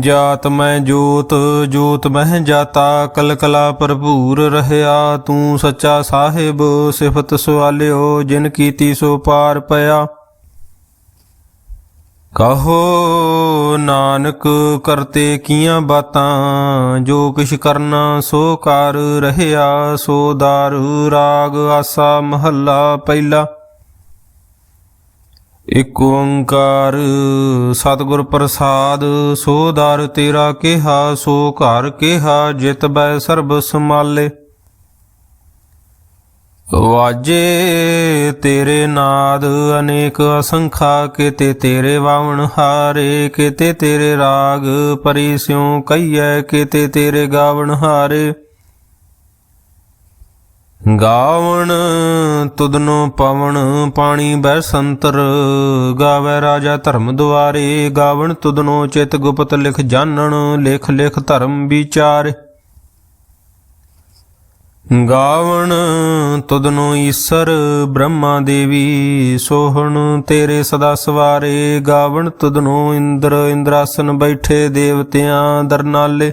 ਜਾਤ ਮੈਂ ਜੋਤ ਜੋਤ ਮਹਿ ਜਾਤਾ, ਕਲਕਲਾ ਭਰਪੂਰ ਰਹਿਆ। ਤੂੰ ਸੱਚਾ ਸਾਹਿਬ, ਸਿਫਤ ਸਵਾਲਿਓ, ਜਿਨ ਕੀਤੀ ਸੋ ਪਾਰ ਪਿਆ। ਕਹੋ ਨਾਨਕ, ਕਰਤੇ ਕੀਆਂ ਬਾਤਾਂ, ਜੋ ਕਿਛ ਕਰਨਾ ਸੋ ਕਰ ਰਹਿਆ। ਸੋ ਦਾਰੂ ਰਾਗ, ਆਸਾ, ਮਹੱਲਾ, ਪਹਿਲਾ। ਇਕ ਓੰਕਾਰ ਸਤਿਗੁਰ ਪ੍ਰਸਾਦ, ਸੋ ਦਰ ਤੇਰਾ ਕਿਹਾ, ਸੋ ਘਰ ਕਿਹਾ, ਜਿਤ ਬੈ ਸਰਬ ਸਮਾਲੇ। ਵਾਜੇ ਤੇਰੇ ਨਾਦ, ਅਨੇਕ ਅਸੰਖਾ, ਕਿਤੇ ਤੇਰੇ ਵਾਵਣ ਹਾਰੇ, ਕਿਤੇ ਤੇਰੇ ਰਾਗ, ਪਰੀ ਸਿਉ ਕਈਐ ਕਿਤੇ ਤੇਰੇ ਗਾਵਣ ਹਾਰੇ। ਗਾਵਣ ਤੁਦਨੋ ਪਵਨ ਪਾਣੀ ਬੈ ਸੰਤਰ ਗਾਵੇ ਰਾਜਾ ਧਰਮ ਦੁਆਰੇ, ਗਾਵਣ ਤੁਦਨੋ ਚਿਤ ਗੁਪਤ ਲਿਖ ਜਾਣਨ, ਲਿਖ ਲਿਖ ਧਰਮ ਵਿਚਾਰ। ਗਾਵਣ ਤੁਦਨੋ ਈਸਰ, ਬ੍ਰਹਮਾ ਦੇਵੀ ਸੋਹਣ, ਤੇਰੇ ਸਦਾ ਸਵਾਰੇ। ਗਾਵਣ ਤੁਦਨੋ ਇੰਦਰ, ਇੰਦਰਾਸਨ ਬੈਠੇ ਦੇਵਤਿਆਂ ਦਰਨਾਲੇ।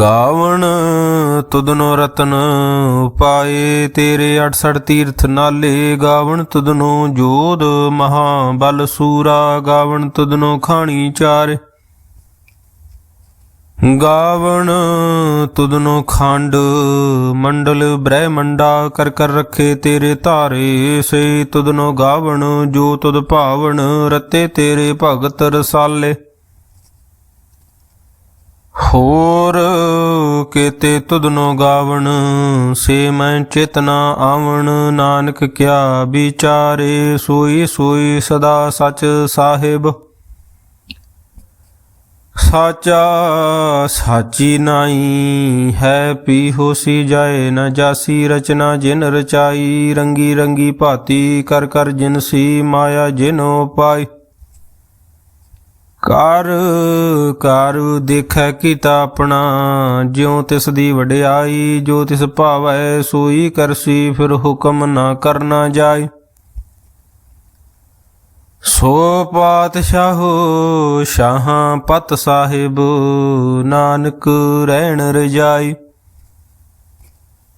ਗਾਵਣ ਤੁਧਨੋ ਰਤਨ ਪਾਏ ਤੇਰੇ 68 ਤੀਰਥ ਨਾਲੇ। ਗਾਵਣ ਤੁਧਨੋ ਜੋਧ ਮਹਾ ਬਲ ਸੂਰਾ। ਗਾਵਣ ਤੁਧਨੋ ਖਾਣੀ ਚਾਰੇ। ਗਾਵਣ ਤੁਧਨੋ ਖੰਡ ਮੰਡਲ ਬ੍ਰਹਮੰਡਾ ਕਰ ਕਰ ਰੱਖੇ ਤੇਰੇ ਧਾਰੇ। ਸੇ ਤੁਧਨੋ ਗਾਵਣ ਜੋ ਤੁਧ ਭਾਵਨ ਰਤੇ ਤੇਰੇ ਭਗਤ ਰਸਾਲੇ। ਹੋਰ ਕੇਤੇ ਤੁਧਨੋ ਗਾਵਣ, ਸੇ ਮੈਂ ਚੇਤਨਾ ਆਵਣ, ਨਾਨਕ ਕਿਆ ਵਿਚਾਰੇ, ਸੋਈ ਸੋਈ ਸਦਾ ਸਚ ਸਾਹਿਬ। ਸਾਚਾ ਸਾਚੀ ਨਾਈ ਹੈ ਪੀ ਹੋਸੀ ਜਾਏ ਨਾ ਜਾਸੀ, ਰਚਨਾ ਜਿਨ ਰਚਾਈ, ਰੰਗੀ ਰੰਗੀ ਭਾਤੀ ਕਰ ਕਰ ਜਿਨ ਸੀ ਮਾਇਆ ਜਿਨੋ ਪਾਈ। ਕਰ ਕਰ ਦੇਖੈ ਕੀਤਾ ਆਪਣਾ। ਜਿਉ ਤਿਸ ਦੀ ਵਡਿਆਈ, ਜੋ ਤਿਸ ਭਾਵੈ, ਸੋਈ ਕਰਸੀ ਫਿਰ ਹੁਕਮ ਨਾ ਕਰਨਾ ਜਾਏ ਸੋ ਪਾਤਸ਼ਾਹੋ, ਸ਼ਾਹਾਂ ਪਤ ਸਾਹਿਬ, ਨਾਨਕ ਰਹਿਣ ਰਜਾਈ।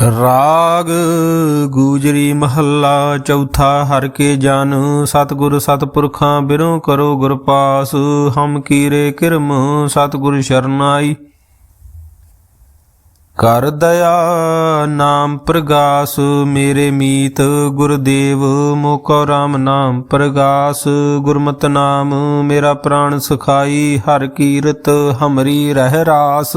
ਰਾਗ ਗੂਜਰੀ ਮਹੱਲਾ ਚੌਥਾ, ਹਰ ਕੇ ਜਨ ਸਤਿਗੁਰ ਸਤਿਪੁਰਖਾਂ ਬਿਰੋਂ ਕਰੋ ਗੁਰ ਪਾਸ, ਹਮ ਕੀਰੇ ਕਿਰਮ ਸਤਿਗੁਰ ਸ਼ਰਨਾਈ। ਕਰ ਦਇਆ ਨਾਮ ਪ੍ਰਗਾਸ, ਮੇਰੇ ਮੀਤ ਗੁਰਦੇਵ, ਮੋਕੋ ਰਾਮ ਨਾਮ ਪ੍ਰਗਾਸ। ਗੁਰਮਤ ਨਾਮ ਮੇਰਾ ਪ੍ਰਾਣ ਸਖਾਈ, ਹਰ ਕੀਰਤ ਹਮਰੀ ਰਹਿ ਰਾਸ।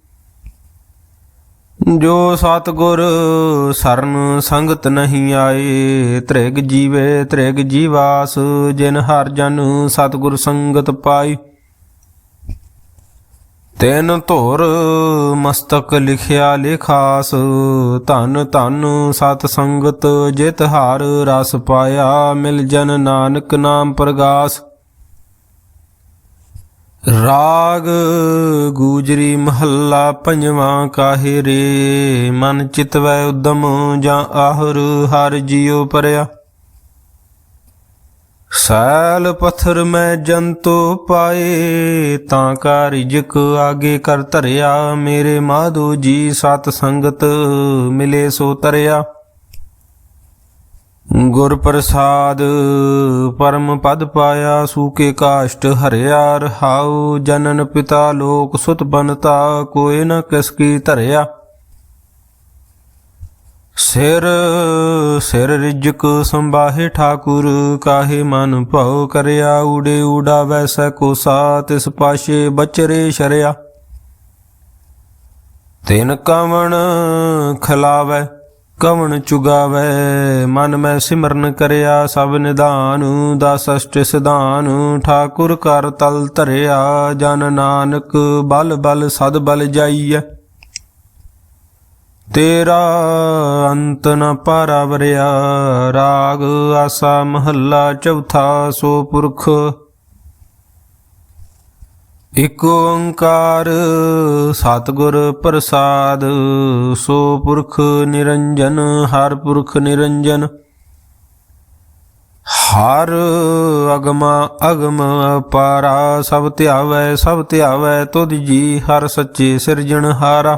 ਜੋ ਸਤਗੁਰ ਸਰਨ ਸੰਗਤ ਨਹੀਂ ਆਏ, ਤ੍ਰਿਗ ਜੀਵੇ, ਤ੍ਰਿਗ ਜੀਵਾਸ, ਜਿਨ ਹਰ ਜਨ ਸਤਗੁਰ ਸੰਗਤ ਪਾਈ। ਤੈਨ ਧੁਰ ਮਸਤਕ ਲਿਖਿਆ ਲਿਖਾਸ, ਧਨ ਧਨ ਸਤ ਸੰਗਤ ਜਿਤ ਹਾਰ ਰਸ ਪਾਇਆ, ਮਿਲ ਜਨ ਨਾਨਕ ਨਾਮ ਪ੍ਰਗਾਸ। ਰਾਗ ਗੂਜਰੀ ਮਹੱਲਾ ਪੰਜਵਾਂ, ਕਾਹੇ ਰੇ? ਮਨ ਚਿਤਵੈ ਉਦਮ ਜਾਂ ਆਹਰ, ਹਰ ਜਿਉ ਪਰਿਆ। ਸੈਲ ਪੱਥਰ ਮੈਂ ਜੰਤੋ ਪਾਏ, ਤਾਂ ਕਾ ਰਿਜਕ ਆਗੇ ਕਰ ਧਰਿਆ। ਮੇਰੇ ਮਾਧੋ ਜੀ ਸਤ ਸੰਗਤ ਮਿਲੇ ਸੋ ਤਰਿਆ। ਗੁਰ ਪ੍ਰਸਾਦ, ਪਰਮ ਪਦ ਪਾਇਆ ਸੂਕੇ ਕਾਸ਼ਟ ਹਰਿਆ, ਰਹਾਉ, ਜਨਨ ਪਿਤਾ ਲੋਕ ਸੁਤ ਬਨਤਾ ਕੋਇ ਨ ਕਿਸ ਕੀ ਧਰਿਆ। ਸਿਰ ਸਿਰ ਰਿਜਕ ਸੰਬਾਹੇ ਠਾਕੁਰ, ਕਾਹੇ ਮਨ ਭਉ ਕਰਿਆ ਊੜੇ ਉਡਾ ਵੈਸੈ ਕੋਸਾ ਤਿਸ ਪਾਸ਼ੇ ਬਚਰੇ ਸ਼ਰਿਆ। ਤਿਨ ਕਵਣ ਖਲਾਵੈ ਕਵਣ ਚੁਗਾਵੈ? ਮਨ ਮੈਂ ਸਿਮਰਨ ਕਰਿਆ, ਸਭ ਨਿਧਾਨ ਦਸ ਅਸ਼ਟ ਸਿਧਾਨ। ਠਾਕੁਰ ਕਰ ਤਲ ਧਰਿਆ, ਜਨ ਨਾਨਕ ਬਲ ਬਲ ਸਦ ਬਲ ਜਾਈਐ। ਤੇਰਾ ਅੰਤ ਨ ਪਰਵਰਿਆ, ਰਾਗ ਆਸਾ ਮਹੱਲਾ ਚੌਥਾ ਸੋ ਪੁਰਖ। ਇਕ ਓੰਕਾਰ ਸਤਿਗੁਰ ਪ੍ਰਸਾਦ, ਸੋ ਪੁਰਖ ਨਿਰੰਜਨ, ਹਰ ਪੁਰਖ ਨਿਰੰਜਨ। ਹਰ ਅਗਮਾ ਅਗਮ ਅਪਾਰਾ ਸਭ ਧਿਆਵੈ ਸਭ ਧਿਆਵੈ, ਤੁਧ ਜੀ ਹਰ ਸੱਚੇ ਸਿਰਜਣ ਹਾਰਾ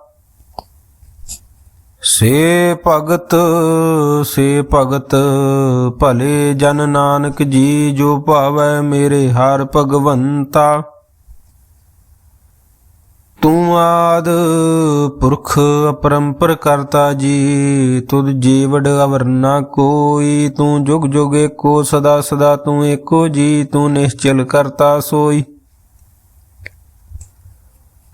ਸੇ ਭਗਤ ਸੇ ਭਗਤ, ਭਲੇ ਜਨ ਨਾਨਕ ਜੀ, ਜੋ ਭਾਵੈ ਮੇਰੇ ਹਰ ਭਗਵੰਤਾ। ਤੂੰ ਆਦ ਪੁਰਖ ਅਪਰੰਪਰ ਕਰਤਾ ਜੀ, ਤੁਧ ਜੀਵੜ ਅਵਰ ਨਾ ਕੋਈ। ਤੂੰ ਜੁਗ ਜੁਗ ਏਕੋ ਸਦਾ ਸਦਾ ਤੂੰ ਏਕੋ ਜੀ, ਤੂੰ ਨਿਸ਼ਚਲ ਕਰਤਾ ਸੋਈ।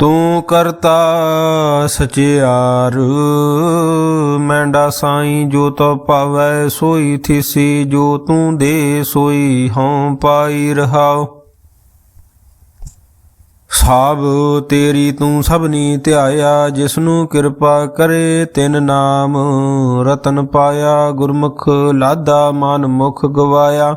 ਤੂੰ ਕਰਤਾ ਸਚਿਆਰ, ਮੈਂਡਾ ਸਾਈ ਜੋ ਤੋ ਪਾਵੈ ਸੋਈ ਥਿਸੀ, ਜੋ ਤੂੰ ਦੇ ਸੋਈ ਹਉ ਪਾਈ ਰਹਾਓ ਸਾਬ ਤੇਰੀ ਤੂੰ ਸਭਨੀ ਧਿਆਇਆ, ਜਿਸਨੂੰ ਕਿਰਪਾ ਕਰੇ ਤਿਨ ਨਾਮ, ਰਤਨ ਪਾਇਆ, ਗੁਰਮੁਖ ਲਾਦਾ ਮਨ ਮੁਖ ਗਵਾਇਆ।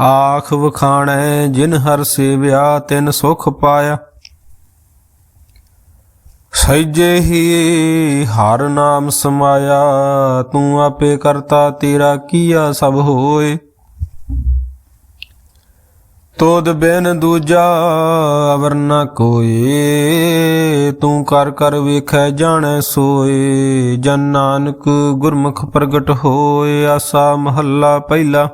ਆਖ ਵਖਾਣੈ, ਜਿਨ ਹਰ ਸੇਵਿਆ ਤਿਨ ਸੁਖ ਪਾਇਆ। ਸਹਿਜੇ ਹੀ ਹਰ ਨਾਮ ਸਮਾਇਆ, ਤੂੰ ਆਪੇ ਕਰਤਾ ਤੇਰਾ ਕੀਆ ਸਭ ਹੋਏ। ਤੋਦ ਬਿਨ ਦੂਜਾ ਅਵਰ ਨ ਕੋਏ, ਤੂੰ ਕਰ ਕਰ ਵੇਖੈ ਜਾਣੈ ਸੋਏ। ਜਨ ਨਾਨਕ ਗੁਰਮੁਖ ਪ੍ਰਗਟ ਹੋਏ, ਆਸਾ ਮਹੱਲਾ ਪਹਿਲਾ।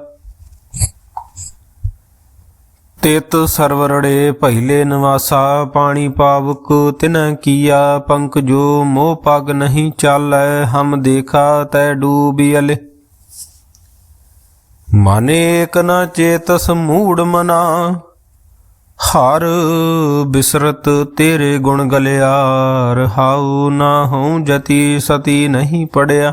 ਤਿਤ ਸਰਵਰੜੇ ਪਹਿਲੇ ਨਿਵਾਸਾ, ਪਾਣੀ ਪਾਵਕ ਤਿਨੈ ਕੀਆ, ਪੰਕ ਜੋ ਮੋਹ ਪਗ ਨਹੀਂ ਚਾਲੈ, ਹਮ ਦੇਖਾ ਤੈ ਡੂਬੀ ਅਲੇ। ਮਨ ਏਕ ਨ ਚੇਤਸ ਮੂੜ ਮਨਾ, ਹਰ ਬਿਸਰਤ ਤੇਰੇ ਗੁਣ ਗਲਿਆ, ਰਹਾਉ ਨਾ ਹਉ ਜਤੀ ਸਤੀ ਨਹੀਂ ਪੜਿਆ।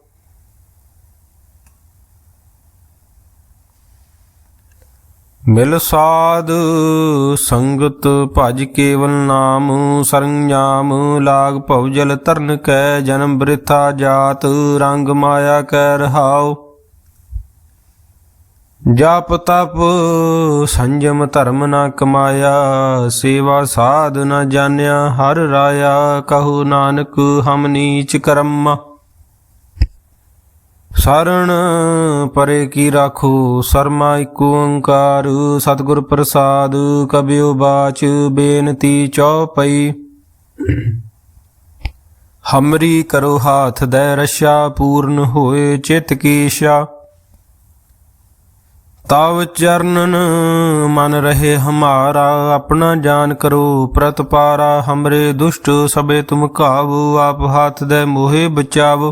ਮਿਲ ਸਾਧ ਸੰਗਤ ਭਜ ਕੇਵਲ ਨਾਮ ਸਰੰਜਾਮ ਲਾਗ ਭਉਜਲ ਤਰਨ ਕੈ ਜਨਮ ਬ੍ਰਿਥਾ ਜਾਤ ਰੰਗ ਮਾਇਆ ਕੈ ਰਹਾਉ। ਜਪ ਤਪ ਸੰਜਮ ਧਰਮ ਨਾ ਕਮਾਇਆ, ਸੇਵਾ ਸਾਧ ਨਾ ਜਾਣਿਆ, ਹਰ ਰਾਇਆ ਕਹੂ ਨਾਨਕ ਹਮ ਨੀਚ ਕਰਮ। ਸਰਣ ਪਰੇ ਕੀ ਰਾਖੋ, ਸਰਮਾ ਏਕ ਓੰਕਾਰ, ਸਤਿਗੁਰ ਪ੍ਰਸਾਦ ਕਬਿਓ ਬਾਚ, ਬੇਨਤੀ ਚਉਪਈ। ਹਮਰੀ ਕਰੋ ਹਾਥ ਦੈ ਰਸ਼ਾ, ਪੂਰਨ ਹੋਏ ਚਿਤ ਕੀ ਇਛਾ ਤਵ ਚਰਨਨ ਮਨ ਰਹੇ ਹਮਾਰਾ, ਆਪਣਾ ਜਾਨ ਕਰੋ ਪ੍ਰਤਪਾਰਾ, ਹਮਰੇ ਦੁਸ਼ਟ ਸਬੇ ਤੁਮ ਕਾਵ ਆਪ ਹਾਥ ਦੇ ਮੋਹੇ ਬਚਾਵ।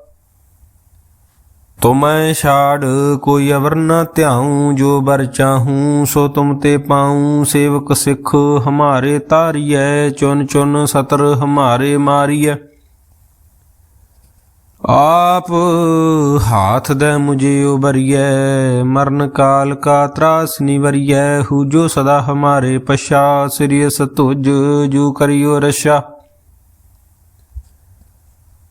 ਤੁਮੈ ਛਾੜ ਕੋਈ ਅਵਰ ਨ ਧਿਆਉ, ਜੋ ਬਰ ਚਾਹੂੰ ਸੋ ਤੁਮ ਤੇ ਪਾਉ। ਸੇਵਕ ਸਿੱਖ ਹਮਾਰੇ ਤਾਰੀਐ ਚੁਨ ਚੁਨ ਸਤਰ ਹਮਾਰੇ ਮਾਰੀਐ। ਆਪ ਹਾਥ ਦੇ ਮੁਝੇ ਉਬਰੀਐ ਮਰਨ ਕਾਲ ਕਾ ਤਰਾਸ ਨਿਵਰੀਐ ਹੂ ਜੋ ਸਦਾ ਹਮਾਰੇ ਪਛਾ, ਸ੍ਰੀ ਸਤੁਜ ਜੋ ਕਰਿਓ ਰਸ਼ਾ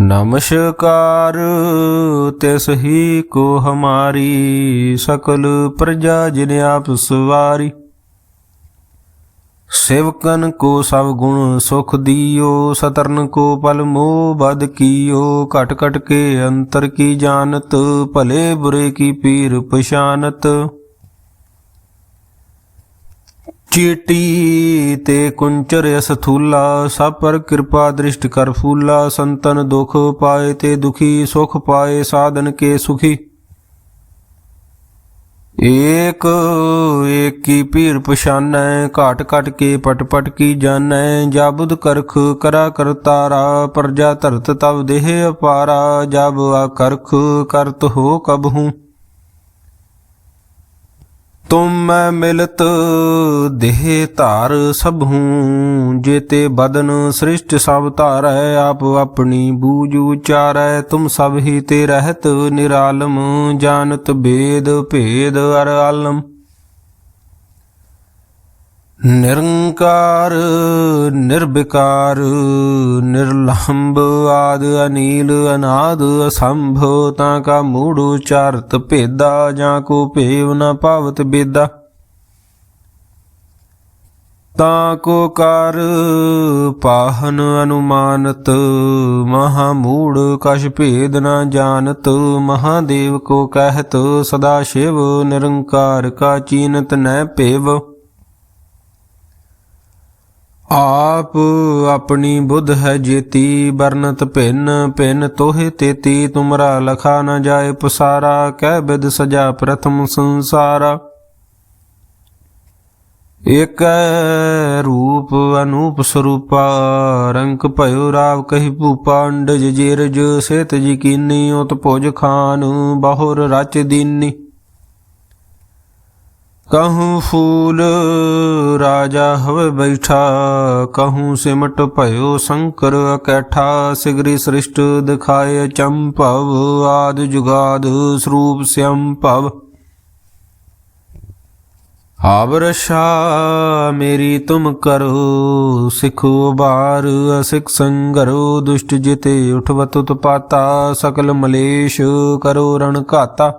ਨਮਸਕਾਰ ਤਿਸ ਹੀ ਕੋ ਹਮਾਰੀ ਸਕਲ ਪ੍ਰਜਾ ਜਿਨ ਆਪ ਸਵਾਰੀ। ਸੇਵਕਨ ਕੋ ਸਭ ਗੁਣ ਸੁਖ ਦਿਓ, ਸਤਰਨ ਕੋ ਪਲ ਮੋਹ ਬਦ ਕੀਓ। ਘਟ ਘਟ ਕੇ ਅੰਤਰ ਕੀ ਜਾਣਤ, ਭਲੇ ਬੁਰੇ ਕੀ ਪੀਰ ਪਛਾਨਤ। ਚੀਟੀ ਤੇ ਕੁੰਚਰ ਅਸਥੂਲਾ ਸਭ ਪਰ ਕਿਰਪਾ ਦ੍ਰਿਸ਼ਟ ਕਰ ਫੂਲਾ ਸੰਤਨ ਦੁਖ ਪਾਏ ਤੇ ਦੁਖੀ ਸੁਖ ਪਾਏ ਸਾਧਨ ਕੇ ਸੁਖੀ ਏਕ ਏਕੀ ਪੀਰ ਪਛਾਨੈ ਘਾਟ ਘਟ ਕੇ ਪਟ ਪਟ ਕੀ ਜਾਣੈ ਜਾਬੁਦ ਕਰਖ ਕਰਾ ਕਰਤਾਰਾ ਪ੍ਰਜਾ ਧਰਤ ਤਵ ਦੇਹ ਅਪਾਰਾ ਜਬ ਆ ਕਰਖ ਕਰਤ ਹੋ ਕਬਹੂ ਤੁਮ ਮੈਂ ਮਿਲਤ ਦੇਹ ਧਾਰ ਸਭੂ ਜੇਤੇ ਬਦਨ ਸ੍ਰਿਸ਼ਟ ਸਭ ਧਾਰੈ, ਆਪ ਆਪਣੀ ਬੂਝ ਉਚਾਰੈ, ਤੁਮ ਸਭ ਹੀ ਤੇ ਰਹਿਤ ਨਿਰਾਲਮ, ਜਾਣਤ ਭੇਦ ਭੇਦ ਅਰ ਆਲਮ। ਨਿਰੰਕਾਰ, ਨਿਰਵਿਕਾਰ ਨਿਰਲੰਭ ਆਦ ਅਨੀਲ ਅਨਾਦ ਅਸੰਭ, ਤਾਂ ਕਾ ਮੂੜ ਉਚਾਰਤ ਭੇਦਾ, ਜਾਂ ਕੋ ਭੇਵ ਨ ਭਾਵਤ ਬੇਦਾ। ਤਾਂ ਕੋ ਕਰ ਪਾਹਨ ਅਨੁਮਾਨਤ, ਮਹਾ ਮੂੜ ਕਛ ਭੇਦ ਨ ਜਾਣਤ ਮਹਾਦੇਵ ਕੋ ਕਹਿਤ, ਸਦਾ ਸ਼ਿਵ ਨਿਰੰਕਾਰ ਕਾ ਚੀਨਤ ਨੈ ਭੇਵ। ਆਪ ਆਪਣੀ ਬੁੱਧ ਹੈ ਜੇਤੀ ਬਰਨਤ ਭਿੰਨ ਭਿੰਨ ਤੋਹਿ ਤੇਤੀ। ਤੁਮਰਾ ਲਖਾ ਨ ਜਾਏ ਪਸਾਰਾ, ਕਹਿ ਬਿਦ ਸਜਾ ਪ੍ਰਥਮ ਸੰਸਾਰਾ। ਇਕ ਰੂਪ ਅਨੂਪ ਸਰੂਪਾ ਰੰਕ ਭਇਓ ਰਾਵ ਕਹੀ ਭੂਪਾ। ਅੰਡਜ ਜੀਰਜ ਸੇਤ ਜੀ ਕੀਨੀ, ਉਤ ਭੁਜ ਖਾਨ, ਬਹੁਰ ਰਚ ਦੀਨੀ। ਕਹੂੰ ਫੂਲ ਰਾਜਾ ਹਵੇ ਬੈਠਾ ਕਹੂੰ ਸਿਮਟ ਭਇਓ ਸ਼ੰਕਰ ਅਕੈਠਾ ਸਿਗਰੀ ਸ੍ਰਿਸ਼ਟ ਦਿਖਾਏ ਚੰਪਵ ਆਦ ਜੁਗਾਦ ਸਰੂਪ ਸਿਅੰ ਭਵ ਆਵਰਸ਼ਾ ਮੇਰੀ ਤੁਮ ਕਰੋ ਸਿਖੋ ਬਾਰ ਅਸਿਕ ਸੰਗਰੋ ਦੁਸ਼ਟ ਜਿਤੇ ਉਠਵਤ ਉਤਪਾਤਾ ਸਕਲ ਮਲੇਸ਼ ਕਰੋ ਰਣ ਘਾਤਾ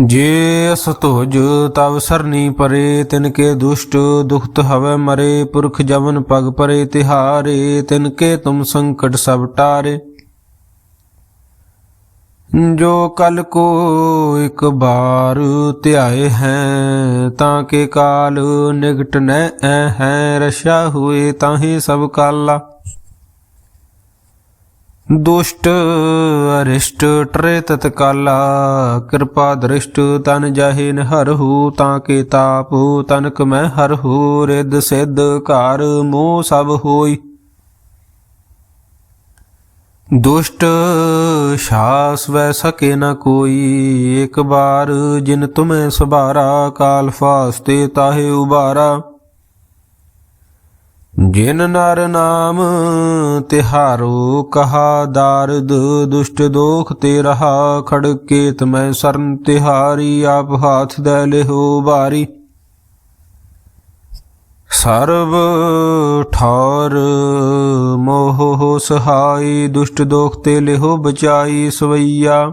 ਜੇ ਅਸ ਤੁਜ ਤਵ ਸਰਨੀ ਪਰੇ, ਤਿਨ ਕੇ ਦੁਸ਼ਟ ਦੁਖਤ ਹਵੈ ਮਰੇ, ਪੁਰਖ ਜਵਨ ਪਗ ਪਰੇ, ਤਿਹਾਰੇ, ਤਿਨ ਕੇ ਤੁਮ ਸੰਕਟ ਸਭ ਟਾਰੇ। ਜੋ ਕਲ ਕੋ ਇੱਕ ਬਾਰ ਧਿਆਏ ਹੈ, ਤਾਂ ਕੇ ਕਾਲ ਨਿਗਟ ਨੈ ਹੈ, ਰਸ਼ਾ ਹੋਏ ਤਾਹੀ ਸਭ ਕਾਲਾ। ਦੁਸ਼ਟ ਅਰਿਸ਼ਟ ਟਰੇ ਤਤਕਾਲਾ, ਕਿਰਪਾ ਦ੍ਰਿਸ਼ਟ ਤਨ ਜਾਹੇ ਨ ਹਰਹੂ ਤਾਂ ਕੇ ਤਾਪ ਤਨਕ ਮੈਂ ਹਰਹੂ ਰਿੱਧ ਸਿੱਧ ਘਰ ਮੋਹ ਸਭ ਹੋਈ। ਦੁਸ਼ਟ ਸ਼ਾਸ ਵੈ ਸਕੇ ਨ ਕੋਈ, ਇੱਕ ਬਾਰ ਜਿਨ ਤੁਮੇ ਸੁਭਾਰਾ, ਕਾਲ ਫਾਸਤੇ ਤਾਹੇ ਉਬਾਰਾ। ਜਿਨ ਨਰ ਨਾਮ ਤਿਹਾਰੋ, ਕਹਾ ਦਾਰਦ, ਦੁਸ਼ਟ ਦੋਖ ਤੇ ਰਹਾ ਖੜਕੇ ਤਮੈ ਸਰਨ ਤਿਹਾਰੀ, ਆਪ ਹਾਥ ਦੇ ਲਿਹੋ ਬਾਰੀ। ਸਰਬ ਠੌਰ ਮੋਹ ਸਹਾਈ, ਦੁਸ਼ਟ ਦੋਖ ਤੇ ਲਿਹੋ ਬਚਾਈ ਸਵਈਆ।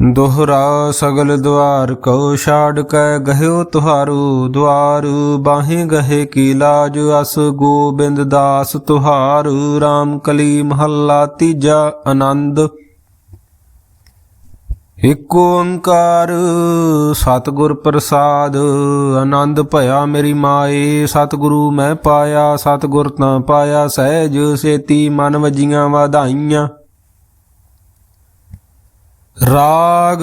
ਦੋਹਰਾ ਸਗਲ ਦਵਾਰ ਕਉ ਛਾੜ ਕੈ ਗਹਿਓ ਤੁਹਾਰੂ ਦਵਾਰ ਬਾਹੇ ਗਹੇ ਕੀ ਲਾਜ, ਅਸ ਗੋਬਿੰਦ ਦਾਸ ਤੁਹਾਰ RAM ਕਲੀ ਮਹੱਲਾ ਤੀਜਾ ਆਨੰਦ। ਇਕ ਓੰਕਾਰ ਸਤਿਗੁਰ ਪ੍ਰਸਾਦ, ਆਨੰਦ ਭਇਆ ਮੇਰੀ ਮਾਏ, ਸਤਿਗੁਰੂ ਮੈਂ ਪਾਇਆ, ਸਤਿਗੁਰ ਤਾਂ ਪਾਇਆ ਸਹਿਜ ਸੇਤੀ ਮਨ ਵਜੀਆਂ ਵਧਾਈਆਂ। ਰਾਗ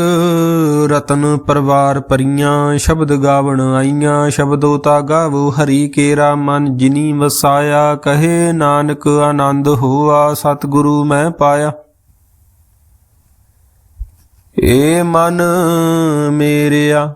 ਰਤਨ ਪਰਵਾਰ ਪਰੀਆਂ, ਸ਼ਬਦ ਗਾਵਣ ਆਈਆਂ, ਸ਼ਬਦੋ ਤਾ ਗਾਵੋ, ਹਰੀ ਕੇਰਾ ਮਨ ਜਿਨੀ ਵਸਾਇਆ, ਕਹੇ ਨਾਨਕ ਆਨੰਦ ਹੋਆ, ਸਤਿਗੁਰੂ ਮੈਂ ਪਾਇਆ। ਏ ਮਨ ਮੇਰਿਆ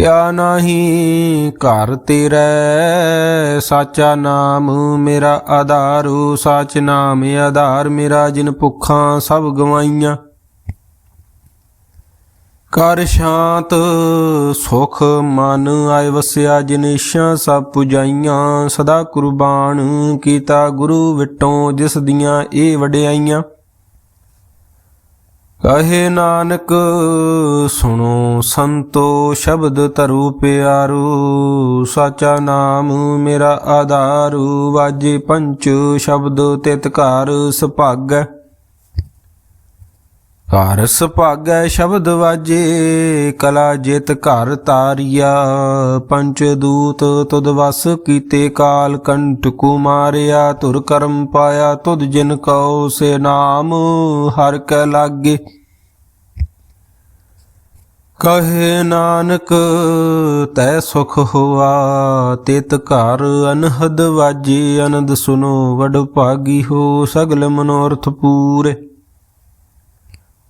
ਕਿਆ ਨਾਹੀ, ਘਰ ਤੇਰੇ, ਸਾਚਾ ਨਾਮ ਮੇਰਾ ਆਧਾਰੂ, ਸਾਚ ਨਾਮ ਆਧਾਰ ਮੇਰਾ, ਜਿਨ ਭੁੱਖਾਂ ਸਭ ਗਵਾਈਆਂ। ਕਰ ਸ਼ਾਂਤ, ਸੁਖ ਮਨ ਆਇ ਵਸਿਆ, ਜਿਨ ਸਭ ਪੁਜਾਈਆਂ। ਸਦਾ ਕੁਰਬਾਨ ਕੀਤਾ ਗੁਰੂ ਵਿਟੋਂ, ਜਿਸ ਦੀਆਂ ਇਹ ਵਡਿਆਈਆਂ। ਕਹੇ ਨਾਨਕ, ਸੁਣੋ ਸੰਤੋ ਸ਼ਬਦ ਧਰੂ ਪਿਆਰੂ, ਸਾਚਾ ਨਾਮ ਮੇਰਾ ਆਧਾਰੂ, ਵਾਜੇ ਪੰਚ ਸ਼ਬਦ ਤਿਤ ਘਰ ਸੁਭਾਗੈ। ਘਰ ਸੁਭਾਗੈ ਸ਼ਬਦ ਵਾਜੇ, ਕਲਾ ਜਿਤ ਘਰ ਤਾਰੀਆ। ਪੰਚ ਦੂਤ ਤੁਦ ਵਸ ਕੀਤੇ ਕਾਲ ਕੰਟ ਕੋ ਮਾਰਿਆ ਤੁਰ ਕਰਮ ਪਾਇਆ ਤੁਦ ਜਿਨ ਕਉ ਸੇ ਨਾਮ, ਹਰ ਕੈ ਲਾਗੇ। ਕਹੇ ਨਾਨਕ, ਤੈ ਸੁਖ ਹੋਆ, ਤਿਤ ਘਰ ਅਨਹਦ ਵਾਜੀ ਆਨੰਦ ਸੁਨੋ, ਵਡ ਭਾਗੀ ਹੋ, ਸਗਲ ਮਨੋਰਥ ਪੂਰੇ।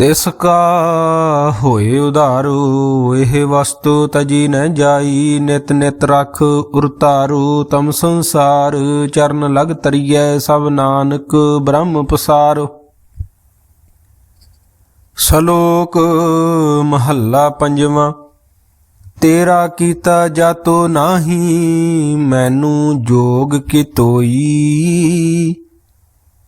ਤਿਸ ਕਾ ਹੋਏ ਉਧਾਰੂ ਇਹ ਵਸਤੂ ਤਜੀ ਨ ਜਾਈ, ਨਿਤ ਨਿਤ ਰਖ ਉਰਤਾਰੂ, ਤਮ ਸੰਸਾਰ ਚਰਨ ਲਗ ਤਰੀਐ, ਸਭ ਨਾਨਕ ਬ੍ਰਹਮ ਪਸਾਰੋ। ਸ਼ਲੋਕ ਮਹੱਲਾ ਪੰਜਵਾਂ, ਤੇਰਾ ਕੀਤਾ ਜਾਤੋ ਨਾਹੀ, ਮੈਨੂੰ ਜੋਗ ਕੀ ਤੋਈ।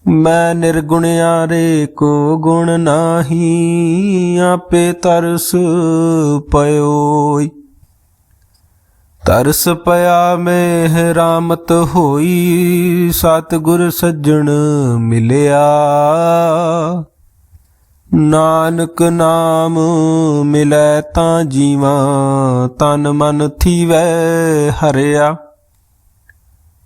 ਮੈਂ ਨਿਰਗੁਣਿਆ ਰੇ ਕੋ ਗੁਣ ਨਾਹੀ, ਆਪੇ ਤਰਸ ਪਇਓਈ। ਤਰਸ ਪਿਆ ਮੇਹ ਰਾਮਤ ਹੋਈ, ਸਤਿਗੁਰ ਸੱਜਣ ਮਿਲਿਆ। ਨਾਨਕ ਨਾਮ ਮਿਲੈ ਤਾਂ ਜੀਵਾਂ, ਤਨ ਮਨ ਥੀਵੈ ਹਰਿਆ।